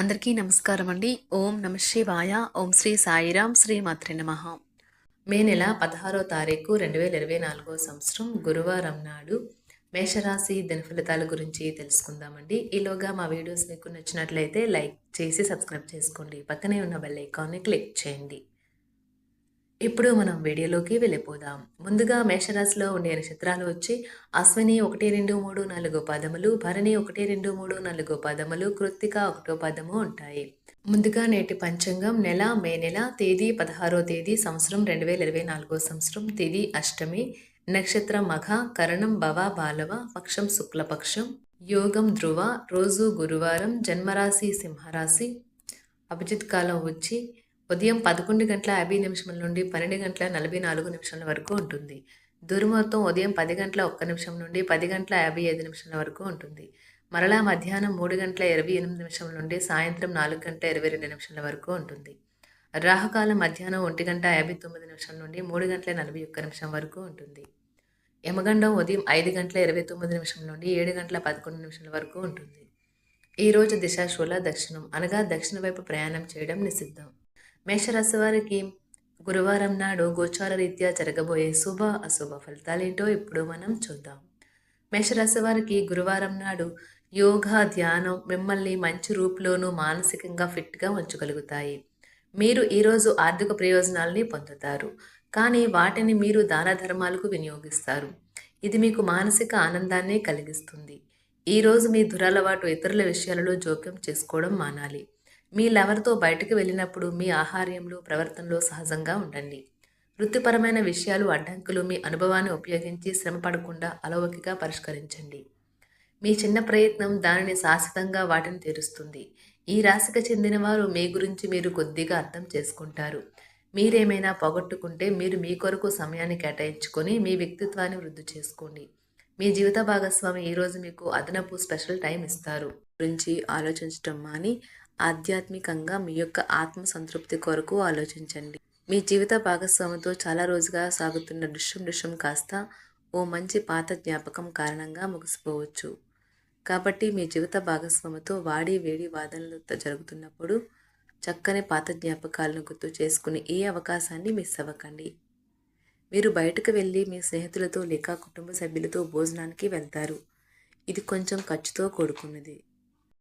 అందరికీ నమస్కారం అండి. ఓం నమ శివాయ. ఓం శ్రీ సాయిరాం శ్రీ మాత్రి నమ. మే నెల పదహారో తారీఖు రెండు వేల ఇరవై నాలుగో సంవత్సరం గురువారం నాడు మేషరాశి దినఫలితాల గురించి తెలుసుకుందామండి. ఈలోగా మా వీడియోస్ మీకు నచ్చినట్లయితే లైక్ చేసి సబ్స్క్రైబ్ చేసుకోండి. పక్కనే ఉన్న బెల్ ఐకాన్ని క్లిక్ చేయండి. ఇప్పుడు మనం వీడియోలోకి వెళ్ళిపోదాం. ముందుగా మేషరాశిలో ఉండే నక్షత్రాలు వచ్చి అశ్విని ఒకటి రెండు మూడు నాలుగు పదములు భరణి ఒకటి రెండు మూడు నాలుగు పదములు కృత్తిక ఒకటో పదము ఉంటాయి. ముందుగా నేటి పంచాంగం నెల మే నెల తేదీ పదహారో తేదీ సంవత్సరం రెండు వేల ఇరవై నాలుగో సంవత్సరం తేదీ అష్టమి నక్షత్రం మఘ కరణం భవ బాలవ పక్షం శుక్లపక్షం యోగం ధ్రువ రోజు గురువారం జన్మరాశి సింహరాశి అభిజిత్ కాలం వచ్చి ఉదయం పదకొండు గంటల యాభై నిమిషం నుండి పన్నెండు గంటల నలభై నాలుగు నిమిషాల వరకు ఉంటుంది. దుర్ముహూర్తం ఉదయం పది గంటల ఒక్క నిమిషం నుండి పది గంటల యాభై ఐదు నిమిషాల వరకు ఉంటుంది. మరలా మధ్యాహ్నం మూడు గంటల ఇరవై ఎనిమిది నిమిషం నుండి సాయంత్రం నాలుగు గంటల ఇరవై రెండు నిమిషాల వరకు ఉంటుంది. రాహుకాలం మధ్యాహ్నం ఒంటి గంట యాభై తొమ్మిది నిమిషం నుండి మూడు గంటల నలభై ఒక్క నిమిషం వరకు ఉంటుంది. యమగండం ఉదయం ఐదు గంటల ఇరవై తొమ్మిది నిమిషం నుండి ఏడు గంటల పదకొండు నిమిషాల వరకు ఉంటుంది. ఈరోజు దిశాశూల దక్షిణం అనగా దక్షిణ వైపు ప్రయాణం చేయడం నిషిద్ధం. మేషరాశి వారికి గురువారం నాడు గోచార రీత్యా జరగబోయే శుభ అశుభ ఫలితాలేంటో ఇప్పుడు మనం చూద్దాం. మేషరాశి వారికి గురువారం నాడు యోగా ధ్యానం మిమ్మల్ని మంచి రూపులోనూ మానసికంగా ఫిట్గా ఉంచగలుగుతాయి. మీరు ఈరోజు ఆర్థిక ప్రయోజనాల్ని పొందుతారు. కానీ వాటిని మీరు దాన ధర్మాలకు వినియోగిస్తారు. ఇది మీకు మానసిక ఆనందాన్ని కలిగిస్తుంది. ఈరోజు మీ దురలవాటు ఇతరుల విషయాలలో జోక్యం చేసుకోవడం మానాలి. మీ లవర్తో బయటకు వెళ్ళినప్పుడు మీ ఆహార్యంలో ప్రవర్తనలో సహజంగా ఉండండి. వృత్తిపరమైన విషయాలు అడ్డంకులు మీ అనుభవాన్ని ఉపయోగించి శ్రమ పడకుండా అలవోకిగా పరిష్కరించండి. మీ చిన్న ప్రయత్నం దానిని శాశ్వతంగా వాటిని తీరుస్తుంది. ఈ రాశికి చెందిన వారు మీ గురించి మీరు కొద్దిగా అర్థం చేసుకుంటారు. మీరేమైనా పోగొట్టుకుంటే మీరు మీ కొరకు సమయాన్ని కేటాయించుకొని మీ వ్యక్తిత్వాన్ని వృద్ధి చేసుకోండి. మీ జీవిత భాగస్వామి ఈరోజు మీకు అదనపు స్పెషల్ టైం ఇస్తారు. గురించి ఆలోచించటం మాని ఆధ్యాత్మికంగా మీ యొక్క ఆత్మ సంతృప్తి కొరకు ఆలోచించండి. మీ జీవిత భాగస్వామితో చాలా రోజుగా సాగుతున్న దృశ్యం దృశ్యం కాస్త ఓ మంచి పాత జ్ఞాపకం కారణంగా ముగిసిపోవచ్చు. కాబట్టి మీ జీవిత భాగస్వామితో వాడి వేడి వాదనలు జరుగుతున్నప్పుడు చక్కని పాత జ్ఞాపకాలను గుర్తు చేసుకుని ఏ అవకాశాన్ని మిస్ అవ్వకండి. మీరు బయటకు వెళ్ళి మీ స్నేహితులతో లేక కుటుంబ సభ్యులతో భోజనానికి వెళ్తారు. ఇది కొంచెం ఖర్చుతో కూడుకున్నది.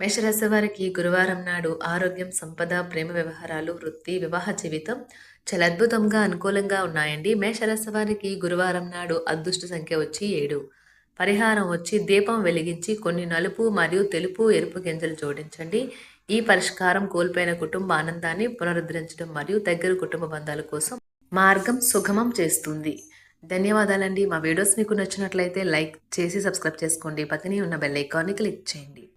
మేషరాశి వారికి గురువారం నాడు ఆరోగ్యం సంపద ప్రేమ వ్యవహారాలు వృత్తి వివాహ జీవితం చాలా అద్భుతంగా అనుకూలంగా ఉన్నాయండి. మేషరాశి వారికి గురువారం నాడు అదృష్ట సంఖ్య వచ్చి ఏడు. పరిహారం వచ్చి దీపం వెలిగించి కొన్ని నలుపు మరియు తెలుపు ఎరుపు గింజలు జోడించండి. ఈ పరిష్కారం కోల్పోయిన కుటుంబ ఆనందాన్ని పునరుద్ధరించడం మరియు దగ్గర కుటుంబ బంధాల కోసం మార్గం సుగమం చేస్తుంది. ధన్యవాదాలండి. మా వీడియోస్ మీకు నచ్చినట్లయితే లైక్ చేసి సబ్స్క్రైబ్ చేసుకోండి. పక్కనే ఉన్న బెల్ ఐకాన్ని క్లిక్ చేయండి.